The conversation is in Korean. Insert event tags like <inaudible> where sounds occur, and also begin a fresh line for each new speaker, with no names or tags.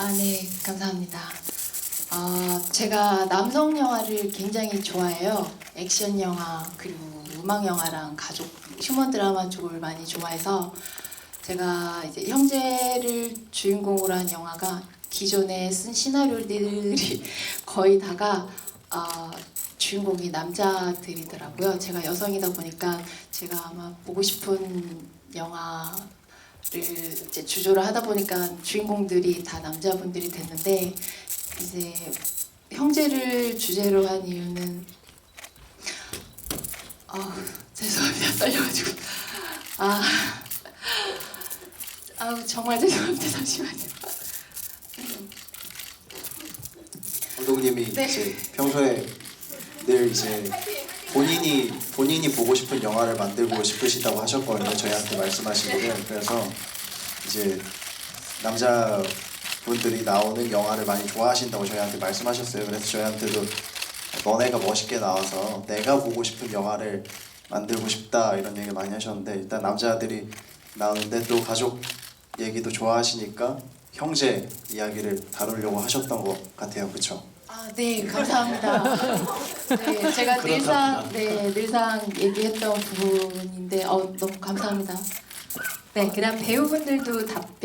아, 네, 감사합니다. 어, 제가 남성 영화를 굉장히 좋아해요. 액션 영화 그리고 음악 영화랑 가족 휴먼 드라마 쪽을 많이 좋아해서 제가 이제 형제를 주인공으로 한 영화가 기존에 쓴 시나리오들이 <laughs> 거의 다가 어, 주인공이 남자들이더라고요. 제가 여성이다 보니까 제가 아마 보고 싶은 영화를 이제 주조를 하다 보니까 주인공들이 다 남자분들이 됐는데 이제 형제를 주제로 한 이유는 아 죄송합니다. 떨려가지고. 아 아우 정말 죄송합니다. 잠시만요.
감독님이
네.
이제 평소에 늘 이제 본인이 본인이 보고 싶은 영화를 만들고 싶으시다고 하셨거든요. 저희한테 말씀하시기를 그래서 이제 남자 분들이 나오는 영화를 많이 좋아하신다고 저희한테 말씀하셨어요. 그래서 저희한테도 너네가 멋있게 나와서 내가 보고 싶은 영화를 만들고 싶다 이런 얘기 많이 하셨는데 일단 남자들이 나오는데 또 가족 얘기도 좋아하시니까 형제 이야기를 다루려고 하셨던 것 같아요. 그렇죠?
아, 네, 감사합니다. 네, 제가 늘상 네, 늘상 얘기했던 부분인데 어, 너무 감사합니다.
네, 그다음 배우분들도 답변